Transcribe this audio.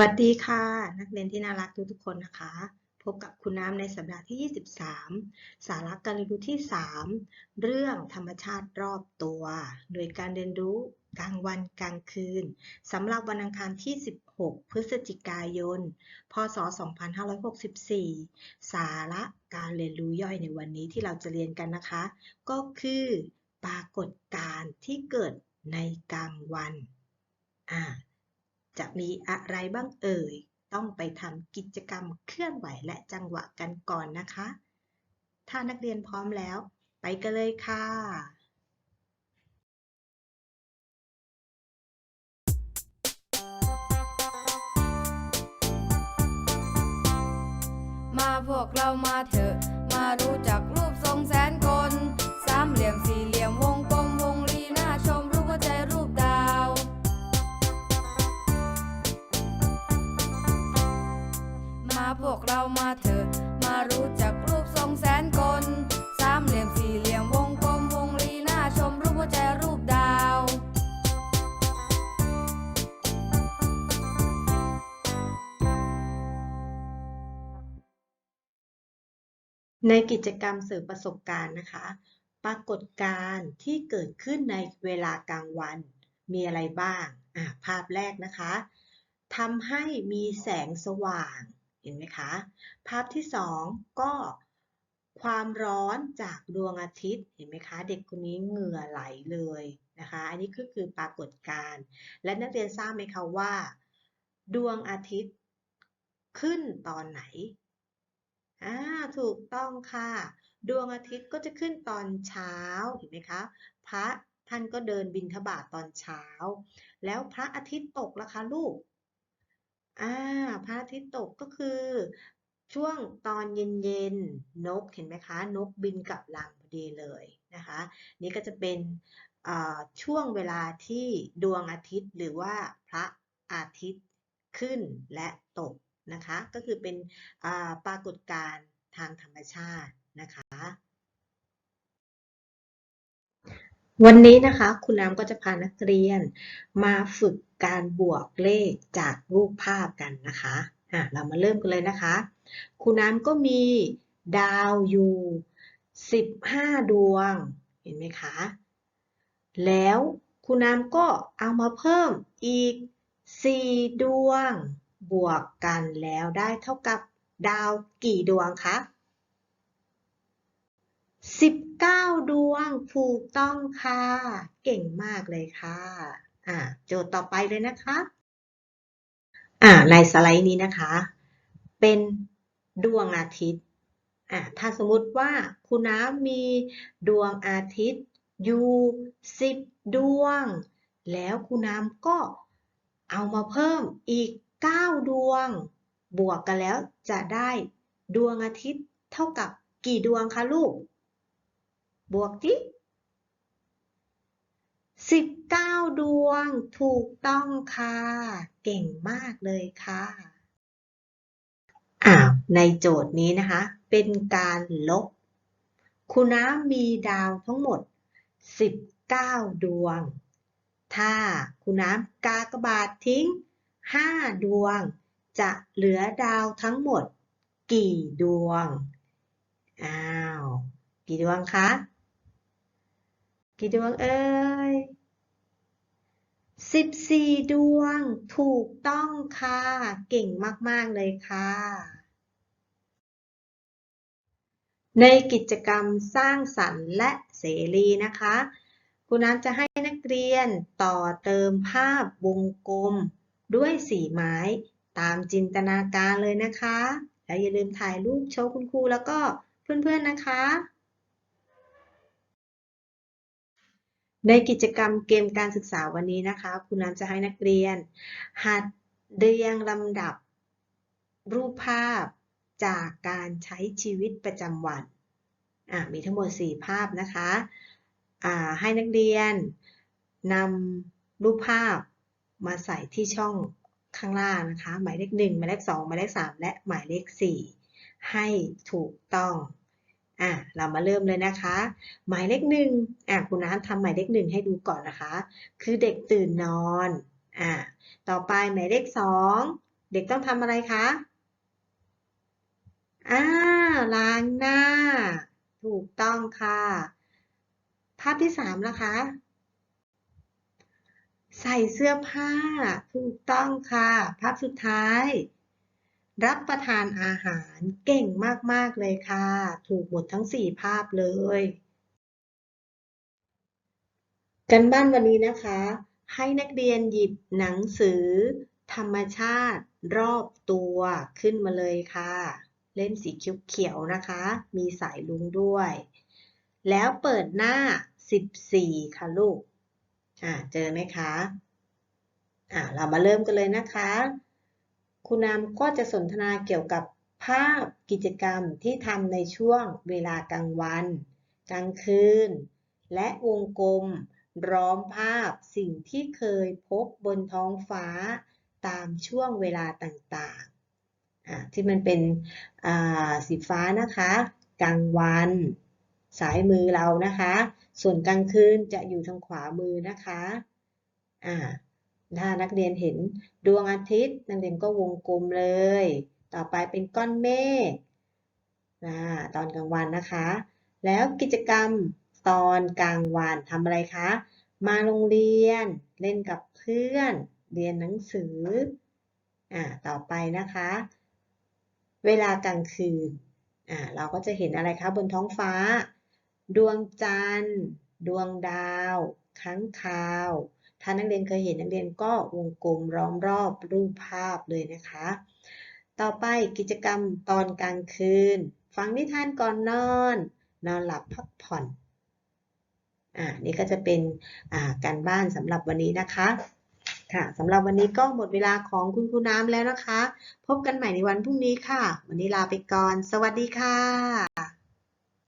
วัสดีค่ะ นักเรียนที่น่ารักทุกๆคนนะคะ พบกับคุณน้ำในสัปดาห์ที่ 23 สาระการเรียนรู้ที่ 3 เรื่องธรรมชาติรอบตัว โดยการเรียนรู้กลางวันกลางคืนสำหรับวันอังคารที่ 16 พฤศจิกายน พศ 2564 สาระการเรียนรู้ย่อยในวันนี้ที่เราจะเรียนกันนะคะ ก็คือปรากฏการณ์ที่เกิดในกลางวันอ่า จะมีอะไรบ้างเอ่ย ต้องไปทำกิจกรรมเคลื่อนไหวและจังหวะกันก่อนนะคะ ถ้านักเรียนพร้อมแล้ว ไปกันเลยค่ะมาพวกเรามาเถอะ มารู้จักรูปทรงแสนกล ในกิจกรรมเสริมประสบการณ์นะคะ ปรากฏการณ์ที่เกิดขึ้นในเวลากลางวัน มีอะไรบ้างอะภาพแรกนะคะทำให้มีแสงสว่าง เห็นไหมคะ ภาพที่สองก็ความร้อนจากดวงอาทิตย์ เห็นไหมคะ เด็กคนนี้เหงื่อไหลเลยนะคะ อันนี้ก็คือปรากฏการณ์ และนักเรียนทราบไหมคะว่า ดวงอาทิตย์ขึ้นตอนไหน อ่าถูกต้องค่ะ ดวงอาทิตย์ก็จะขึ้นตอนเช้าเห็นไหมคะ พระท่านก็เดินบิณฑบาตตอนเช้า แล้วพระอาทิตย์ตกล่ะคะลูกอ่าพระอาทิตย์ตกก็คือ ช่วงตอนเย็นๆนกเห็นไหมคะ นกบินกลับรังพอดีเลยนะคะ นี่ก็จะเป็นช่วงเวลาที่ดวงอาทิตย์หรือว่าพระอาทิตย์ขึ้นและตก นะคะ ก็คือเป็นปรากฏการณ์ทางธรรมชาตินะคะ วันนี้นะคะคุณน้ำก็จะพานักเรียนมาฝึกการบวกเลขจากรูปภาพกันนะคะอะเรามาเริ่มกันเลยนะคะ คุณน้ำก็มีดาวอยู่15 ดวง เห็นไหมคะ แล้วคุณน้ำก็เอามาเพิ่มอีก 4 ดวง บวกกันแล้วได้เท่ากับดาวกี่ดวงคะ 19 ดวงถูกต้องค่ะ เก่งมากเลยค่ะ อ่าโจทย์ต่อไปเลยนะคะ อ่าในสไลด์นี้นะคะ เป็นดวงอาทิตย์ อ่าถ้าสมมุติว่าคุณน้ำมีดวงอาทิตย์อยู่10 ดวง แล้วคุณน้ำก็เอามาเพิ่มอีก 9 ดวง บวกกันแล้วจะได้ดวงอาทิตย์เท่ากับกี่ดวงคะลูก บวกที่19 ดวงถูกต้องค่ะ เก่งมากเลยค่ะอ้าวในโจทย์นี้นะคะ เป็นการลบ คุณน้ำมีดาวทั้งหมด 19 ดวง ถ้าคุณน้ำกากบาททิ้ง 5ดวง จะเหลือดาวทั้งหมด กี่ดวง อ้าว กี่ดวงคะ กี่ดวงเอ่ย14ดวงถูกต้องค่ะ เก่งมาก ๆ เลยค่ะ ในกิจกรรมสร้างสรรค์และเสรีนะคะ คุณน้ำจะให้นักเรียนต่อเติมภาพวงกลม ด้วยสีไม้ตามจินตนาการเลยนะคะ แล้วอย่าลืมถ่ายรูปโชว์คุณครูแล้วก็เพื่อนๆนะคะ ในกิจกรรมเกมการศึกษาวันนี้นะคะ คุณน้ำจะให้นักเรียน หัดเรียงลำดับ รูปภาพจากการใช้ชีวิตประจำวันมีทั้งหมด 4 ภาพนะคะให้นักเรียนนำรูปภาพ มาใส่ที่ช่องข้างล่างนะคะ หมายเลข1หมายเลข2หมายเลข3และหมายเลข 4 ให้ถูกต้องอะเรามาเริ่มเลยนะคะ หมายเลขหนึ่งอะคุณน้ำทำหมายเลขหนึ่งให้ดูก่อนนะคะ คือเด็กตื่นนอนอะต่อไปหมายเลขสองเด็กต้องทำอะไรคะอ่าล้างหน้า ถูกต้องค่ะ ภาพที่สามนะคะ ใส่เสื้อผ้าถูกต้องค่ะ ภาพสุดท้าย รับประทานอาหารเก่งมาก ๆ เลยค่ะ ถูกหมดทั้ง 4 ภาพเลย กันบ้านวันนี้นะคะ ให้นักเรียนหยิบหนังสือ ธรรมชาติรอบตัวขึ้นมาเลยค่ะ เล่มสีเขียวๆนะคะ มีสายลุงด้วย แล้วเปิดหน้า 14 ค่ะลูก อ่าเจอไหมคะอ่าเรามาเริ่มกันเลยนะคะ คุณนามก็จะสนทนาเกี่ยวกับภาพกิจกรรมที่ทำในช่วงเวลากลางวัน กลางคืน และวงกลมร้อมภาพสิ่งที่เคยพบบนท้องฟ้าตามช่วงเวลาต่างๆ ที่มันเป็นสีฟ้านะคะ กลางวัน สายมือเรานะคะ ส่วนกลางคืนจะอยู่ทางขวามือนะคะอ่าถ้านักเรียนเห็นดวงอาทิตย์ นักเรียนก็วงกลมเลย ต่อไปเป็นก้อนเมฆนะตอนกลางวันนะคะ แล้วกิจกรรมตอนกลางวันทำอะไรคะ มาโรงเรียน เล่นกับเพื่อน เรียนหนังสืออ่าต่อไปนะคะ เวลากลางคืนอ่าเราก็จะเห็นอะไรคะบนท้องฟ้า ดวงจันทร์ ดวงดาวค้างคาว ถ้านักเรียนเคยเห็นนักเรียนก็วงกลมล้อมรอบรูปภาพเลยนะคะ ต่อไปกิจกรรมตอนกลางคืน ฟังนิทานก่อนนอน นอนหลับพักผ่อนอ่านี่ก็จะเป็นอ่าการบ้านสำหรับวันนี้นะคะค่ะสำหรับวันนี้ก็หมดเวลาของคุณครูน้ำแล้วนะคะ พบกันใหม่ในวันพรุ่งนี้ค่ะ วันนี้ลาไปก่อน สวัสดีค่ะ